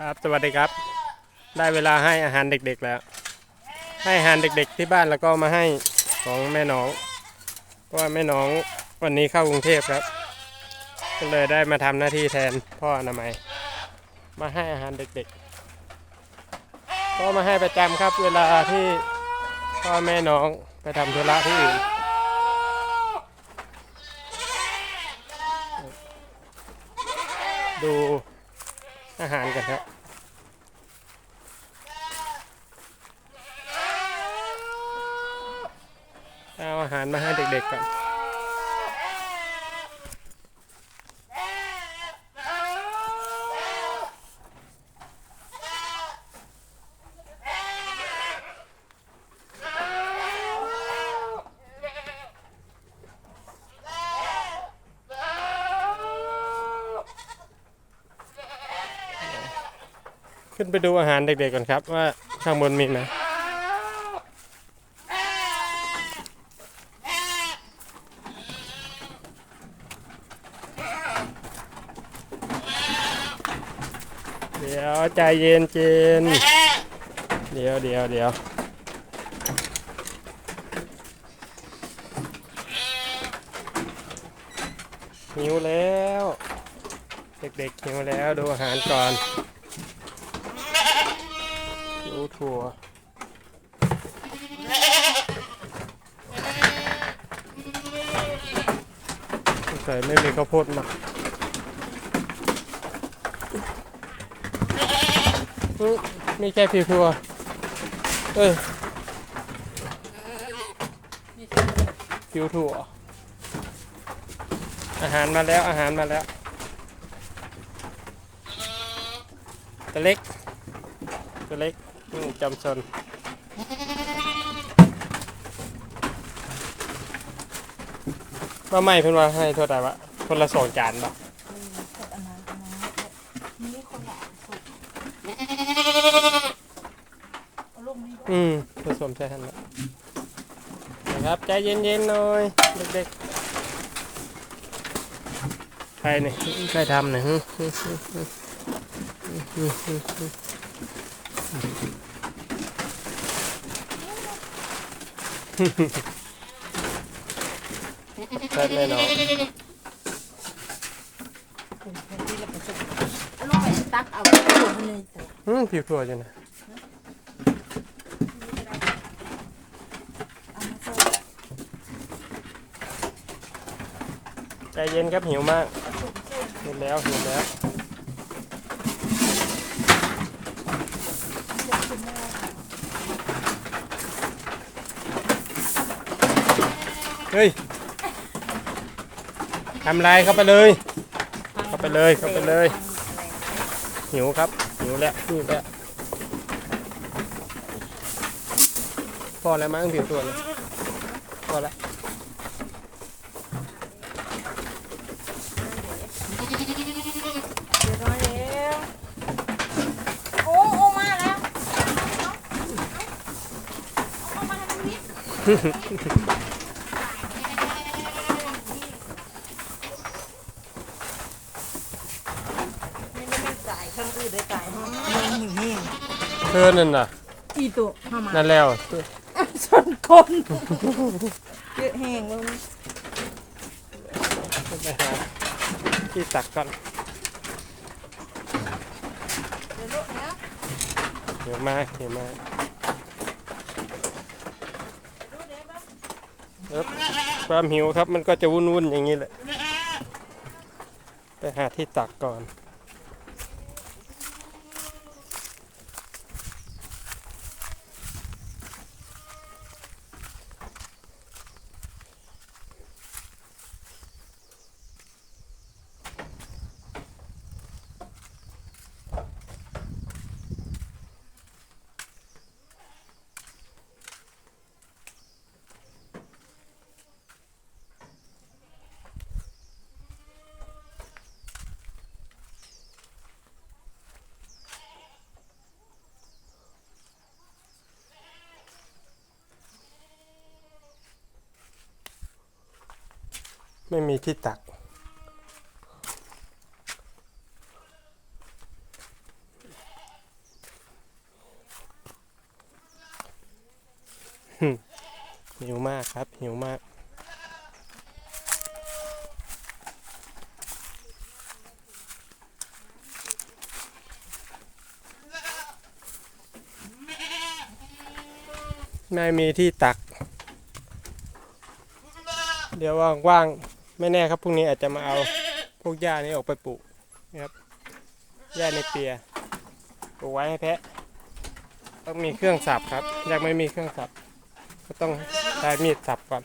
ครับสวัสดีครับ ได้เวลาให้อาหารเด็กๆแล้ว ให้อาหารเด็กๆที่บ้านแล้วก็มาให้ของแม่น้องเพราะว่าแม่น้องวันนี้เข้ากรุงเทพครับ ก็เลยได้มาทำหน้าที่แทนพ่ออนามัย มาให้อาหารเด็กๆ ก็มาให้ประจำครับเวลาที่พ่อแม่น้องไปทำธุระที่อื่น ดูอาหารกันครับ เอาอาหารมาให้เด็กๆก่อนขึ้นไปดูอาหารเด็กๆก่อนครับว่าข้างบนมีไหมเดี๋ยวใจเย็นเจนเดี๋ยวเดี๋ยวเดี๋ยวหิวแล้ว เด็กๆหิวแล้วดูอาหารก่อนดูถั่วใส่ไม่มีข้าวโพดมา อื้อมีแค่ผิวถั่วเอ้ยผิวถั่ว อาหารมาแล้วอาหารมาแล้วตัวเล็กตัวเล็กจำซนว่าไม่เพิ่นว่าให้เท่าไหร่วะคนละสองจานป่ะ อันนั้นอันนั้นนี่คนละสุกเอาลูกนี้ด้วยอืมผสมใช่ทันละนะครับใจเย็นๆหน่อยเด็กๆใครเนี่ยใครทำเนี่ยฮึฮึฮึฮึฮึฮึฮึแซ่บแน่นอนที่เราไปสุกเอาลูกไปตักเอาลูกมันเลยจ้ะอืมผิวถั่วจังนะ เอามาสุก ใจ เย็นครับหิวมากสุกสุกหิวแล้วหิวแล้วเดี๋ยวคุณแม่ค่ะเฮ้ยทำลายเข้าไปเลย เข้าไปเลยเข้าไปเลย หิวครับ หิวแล้วหิวแล้วพอแล้วมั้งผิวตัวเลยพอแล้ว เดี๋ยวน้อยแล้วโอ้โอ้มาแล้วเอาเอามาให้มันนิด ไม่ได้ไม่จ่ายข้างอื่นได้จ่ายห้องมันหนึ่งแห้งเธอนั่นน่ะ อีตัวเข้ามานั่นแล้วชนคนเยอะแห้งแล้วไปหาที่ตักก่อนเดี๋ยวลูกนะหิวมากหิวมาก ดูเดี๋ยวบ้าง เอิบความหิวครับมันก็จะวุ่นๆอย่างนี้แหละ ไปหาที่ตักก่อน ไม่มีที่ตัก หิวมากครับ หิวมากไม่มีที่ตัก เดี๋ยวว่างๆ ไม่แน่ครับพรุ่งนี้อาจจะมาเอาพวกหญ้านี้ออกไปปลูกนะครับหญ้าในเปียปลูกไว้ให้แพะต้องมีเครื่องสับครับ ยังไม่มีเครื่องสับ ก็ต้องใช้มีดสับก่อน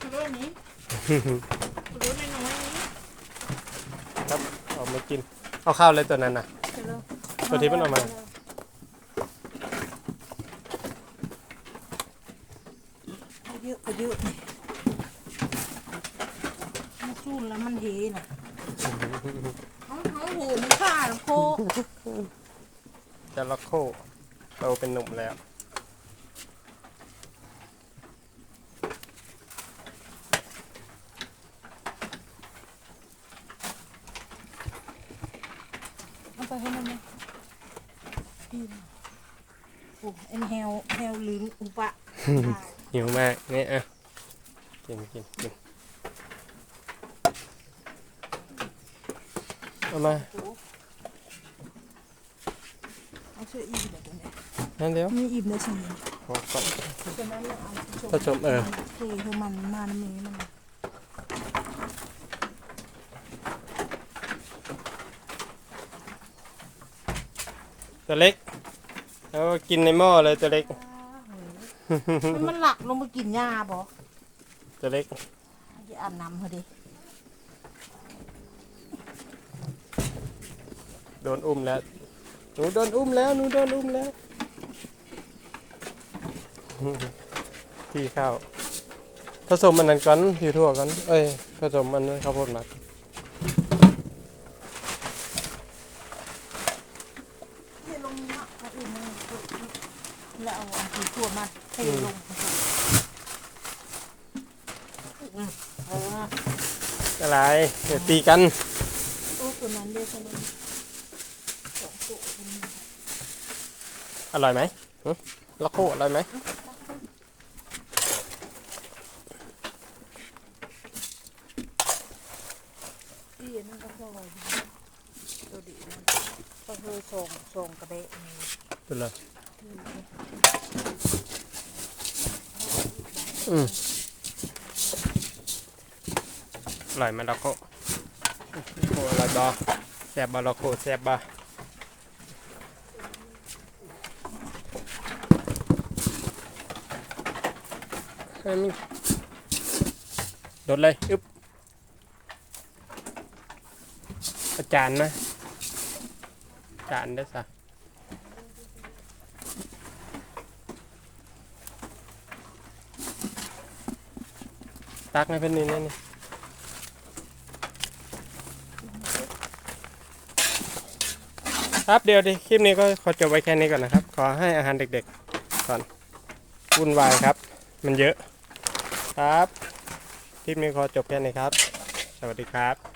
คุณรู้อันนี้คุณรู้น้อยๆนี้ครับเอามากิน เอาข้าวเลยตัวนั้นน่ะคุณรู้ตัวที่มันออกมา เยอะเยอะมันสู้แล้วมันเฮน่ะเอาเอาหู มันขาดโคจะล็อกโคโตเป็นหนุ่มแล้ว เอาไปให้มันเลยอิ่มโอ้เอ็นแฮวแฮวลิ้นอุปะ หิวมากนี่อะกินกินกินเอามาเอาเสื้ออิ่มเดี๋ยวตัวนี้นั่นเดี๋ยวมีอิ่มเลยใช่ไหมขอก่อนฉะนั้นเราเอาผสมเออเคยคือมันมันมีมันตัวเล็กแล้วก็กินในหม้อเลยตัวเล็ก มันมันหลักลงมากินหญ้าบ่ตัวเล็กจะอาบน้ำเขาดิโดนอุ้มแล้ว หนูโดนอุ้มแล้วหนูโดนอุ้มแล้ว ที่ข้าวผสมอันนั้นก่อนผิวทั่วก่อนเอ้ยผสมอันนั้นข้าวโพดหมักเทลงนะเอาอื่นมาแล้วเอาอันที่ทั่วมาเทลงอืมเอออะไรเดี๋ยวตีกัน โอ้ตัวนั้นเด้อตัวนั้นสองตัว อร่อยไหมหึละโคอร่อยไหมที่นั่นก็พอตัวดีนะก็คือส่งส่งกระเดะนี่เป็นไรอืมอร่อยไหมละโคโอ้อร่อยบอแซ่บบอละโคแซ่บบอ เฮ้ยมีโดดเลยอึ๊บอาจารย์นะอาจารย์ได้สะตักให้เพิ่นนี่นี่นี่ครับเดี๋ยวดิคลิปนี้ก็ขอจบไว้แค่นี้ก่อนนะครับ ขอให้อาหารเด็กๆก่อนวุ่นวายครับ มันเยอะ ครับคลิปนี้ขอจบแค่นี้ครับ สวัสดีครับ